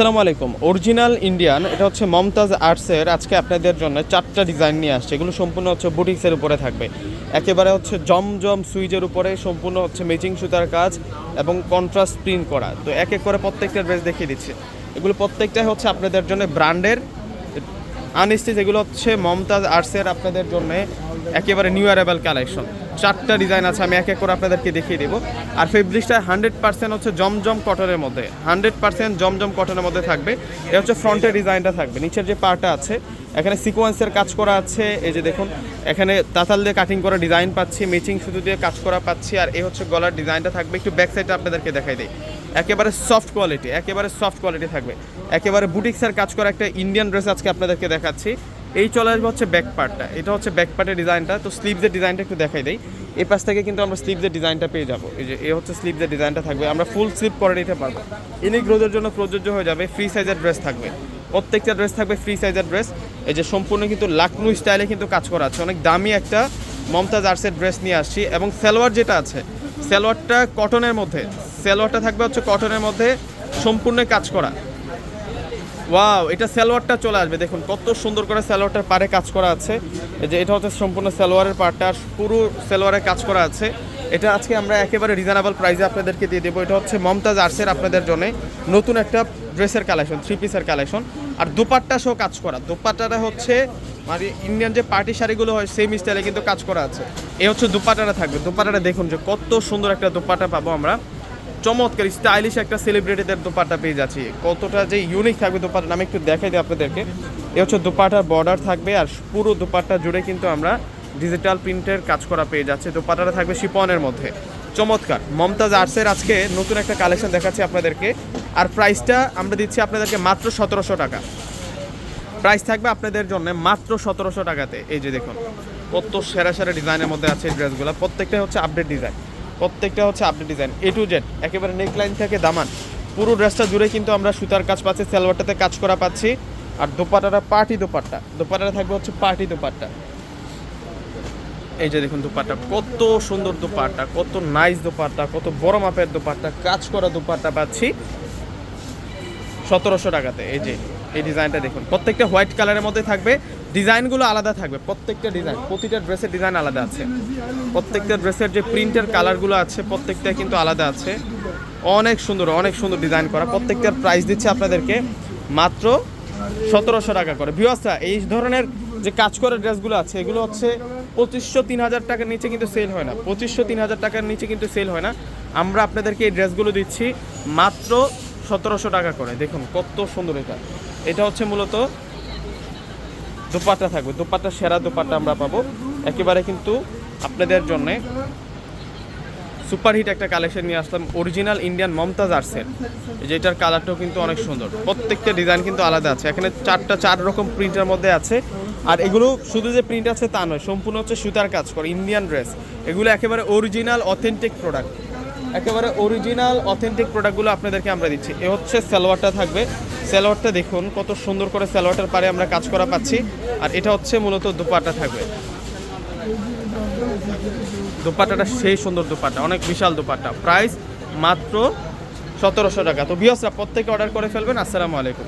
আসসালামু আলাইকুম। Original Indian, এটা হচ্ছে মমতাজ আর্টসের আজকে আপনাদের জন্য চারটা ডিজাইন নিয়ে আসছে। এগুলো সম্পূর্ণ হচ্ছে বুটিক্সের উপরে থাকবে। একেবারে হচ্ছে জমজম সুইজের উপরে সম্পূর্ণ হচ্ছে ম্যাচিং সুতার কাজ এবং কন্ট্রাস্ট প্রিন্ট করা। তো এক এক করে প্রত্যেকটা ড্রেস দেখিয়ে দিচ্ছে। এগুলো প্রত্যেকটাই হচ্ছে আপনাদের জন্য ব্র্যান্ডের আনস্টিচ এগুলো হচ্ছে মমতাজ আর্টসের আপনাদের জন্য একেবারে নিউ অ্যারাইভাল কালেকশন চারটা ডিজাইন আছে, আমি এক এক করে আপনাদেরকে দেখিয়ে দেবো। আর ফেব্রিক্সটা হান্ড্রেড পার্সেন্ট হচ্ছে জমজম কটনের মধ্যে। হান্ড্রেড পার্সেন্ট জমজম কটনের মধ্যে থাকবে। এটা হচ্ছে ফ্রন্টের ডিজাইনটা থাকবে। নিচের যে পার্টটা আছে, এখানে সিকোয়েন্সের কাজ করা আছে। এই যে দেখুন, এখানে তাতাল দিয়ে কাটিং করা ডিজাইন পাচ্ছি ম্যাচিং সুতো দিয়ে কাজ করা পাচ্ছি, আর এই হচ্ছে গলার ডিজাইনটা থাকবে। একটু ব্যাক সাইডটা আপনাদেরকে দেখাই দিই। একেবারে সফট কোয়ালিটি একেবারে সফট কোয়ালিটি থাকবে। একেবারে বুটিক্সের কাজ করা একটা ইন্ডিয়ান ড্রেস আজকে আপনাদেরকে দেখাচ্ছি। এই চলে আসবে হচ্ছে ব্যাক পার্টটা এটা হচ্ছে ব্যাক পার্টের ডিজাইনটা তো স্লিভসের ডিজাইনটা একটু দেখাই দেই। এই পাশ থেকে কিন্তু আমরা স্লিভসের ডিজাইনটা পেয়ে যাব। এই যে, এ হচ্ছে স্লিভসের ডিজাইনটা থাকবে। আমরা ফুল স্লিভ করে নিতে পারব। ইনিক রোদের জন্য প্রযোজ্য হয়ে যাবে ফ্রি সাইজের ড্রেস থাকবে। প্রত্যেকটা ড্রেস থাকবে ফ্রি সাইজের ড্রেস এই যে সম্পূর্ণ কিন্তু লাকনু স্টাইলে কিন্তু কাজ করা আছে। অনেক দামি একটা মমতাজ আর্টসের ড্রেস নিয়ে আসছি এবং সালোয়ার যেটা আছে, সালোয়ারটা কটনের মধ্যে, সালোয়ারটা থাকবে হচ্ছে কটনের মধ্যে সম্পূর্ণ কাজ করা। ওয়াও এটা সালোয়ারটা চলে আসবে। দেখুন, কত সুন্দর করে সালোয়ারটার পারে কাজ করা আছে। যে, এটা হচ্ছে সম্পূর্ণ সালোয়ারের পার্টটা আর পুরো সালোয়ারে কাজ করা আছে। এটা আজকে আমরা একেবারে রিজনেবল প্রাইসে আপনাদেরকে দিয়ে দেবো। এটা হচ্ছে মমতাজ আর্টসের আপনাদের জন্য নতুন একটা ড্রেসের কালেকশন থ্রি পিসের কালেকশন আর দুপাট্টা সহ কাজ করা। দুপাট্টাটা হচ্ছে মানে ইন্ডিয়ান যে পার্টি শাড়িগুলো হয় সেম স্টাইলে কিন্তু কাজ করা আছে। এই হচ্ছে দুপাট্টাটা থাকবে। দুপাট্টাটা দেখুন যে কত সুন্দর একটা দুপাট্টা পাবো আমরা। চমৎকার স্টাইলিশ একটা সেলিব্রিটিদের দোপাট্টা পেয়ে যাচ্ছি। কতটা যে ইউনিক থাকবে দোপাট্টা আমি একটু দেখাই দিই আপনাদেরকে। এ হচ্ছে দোপাটার বর্ডার থাকবে আর পুরো দোপাট্টা জুড়ে কিন্তু আমরা ডিজিটাল প্রিন্টের কাজ করা পেয়ে যাচ্ছে। দোপাট্টাটা থাকবে শিপনের মধ্যে। চমৎকার। মমতাজ আর্টসের আজকে নতুন একটা কালেকশন দেখাচ্ছি আপনাদেরকে। আর প্রাইসটা আমরা দিচ্ছি আপনাদেরকে মাত্র সতেরোশো টাকা। প্রাইস থাকবে আপনাদের জন্য মাত্র সতেরোশো টাকাতে। এই যে দেখুন, কত সেরা সেরা ডিজাইনের মধ্যে আছে ড্রেসগুলো প্রত্যেকটা হচ্ছে আপডেট ডিজাইন প্রত্যেকটা হচ্ছে update design A to Z একেবারে নেকলাইন থেকে দামান। পুরো ড্রেসটা জুড়ে কিন্তু আমরা সুতার কাজ পাচ্ছি, সালোয়ারটাতে কাজ করা পাচ্ছি। আর দোপাটাটা পার্টি দোপাট্টা দোপাটাটা থাকবে হচ্ছে পার্টি দোপাট্টা। এই যে দেখুন দোপাট্টা, কত সুন্দর দোপাট্টা, কত নাইস দোপাট্টা, কত বড় মাপের দোপাট্টা, কাজ করা দোপাট্টা পাচ্ছি সতেরোশো টাকাতে। এই যে, এই ডিজাইনটা দেখুন, প্রত্যেকটা হোয়াইট কালারের মধ্যে থাকবে। ডিজাইনগুলো আলাদা থাকবে, প্রত্যেকটা ডিজাইন, প্রতিটা ড্রেসের ডিজাইন আলাদা আছে। প্রত্যেকটা ড্রেসের যে প্রিন্টের কালারগুলো আছে প্রত্যেকটা কিন্তু আলাদা আছে। অনেক সুন্দর অনেক সুন্দর ডিজাইন করা। প্রত্যেকটার প্রাইস দিচ্ছে আপনাদেরকে মাত্র সতেরোশো টাকা করে। ভিওয়াসা এই ধরনের যে কাজ করা ড্রেসগুলো আছে, এগুলো হচ্ছে পঁচিশশো তিন হাজার টাকার নিচে কিন্তু সেল হয় না। পঁচিশশো তিন হাজার টাকার নিচে কিন্তু সেল হয় না। আমরা আপনাদেরকে এই ড্রেসগুলো দিচ্ছি মাত্র সতেরোশো টাকা করে। দেখুন কত সুন্দর এটা। এটা হচ্ছে মূলত দোপাট্টা থাকবে। দোপাট্টা সেরা দোপাট্টা আমরা পাবো। একেবারে কিন্তু আপনাদের জন্যে সুপারহিট একটা কালেকশন নিয়ে আসলাম। অরিজিনাল ইন্ডিয়ান মমতাজ আর্টসের যেটার কালারটাও কিন্তু অনেক সুন্দর। প্রত্যেকটা ডিজাইন কিন্তু আলাদা আছে। এখানে চারটা, চার রকম প্রিন্টের মধ্যে আছে। আর এগুলো শুধু যে প্রিন্ট আছে তা নয়, সম্পূর্ণ হচ্ছে সুতার কাজ করে, ইন্ডিয়ান ড্রেস। এগুলো একেবারে অরিজিনাল অথেন্টিক প্রোডাক্ট একেবারে অরিজিনাল অথেন্টিক প্রোডাক্টগুলো আপনাদেরকে আমরা দিচ্ছি। এ হচ্ছে সালোয়ারটা থাকবে। সালোয়ারটা দেখুন, কত সুন্দর করে সালোয়ারটার পারে আমরা কাজ করা পাচ্ছি। আর এটা হচ্ছে মূলত দুপাটা থাকবে। দুপাটাটা সেই সুন্দর দুপাটা, অনেক বিশাল দুপাটা। প্রাইস মাত্র সতেরোশো টাকা। তো বিহসরা প্রত্যেকে অর্ডার করে ফেলবেন। আসসালামু আলাইকুম।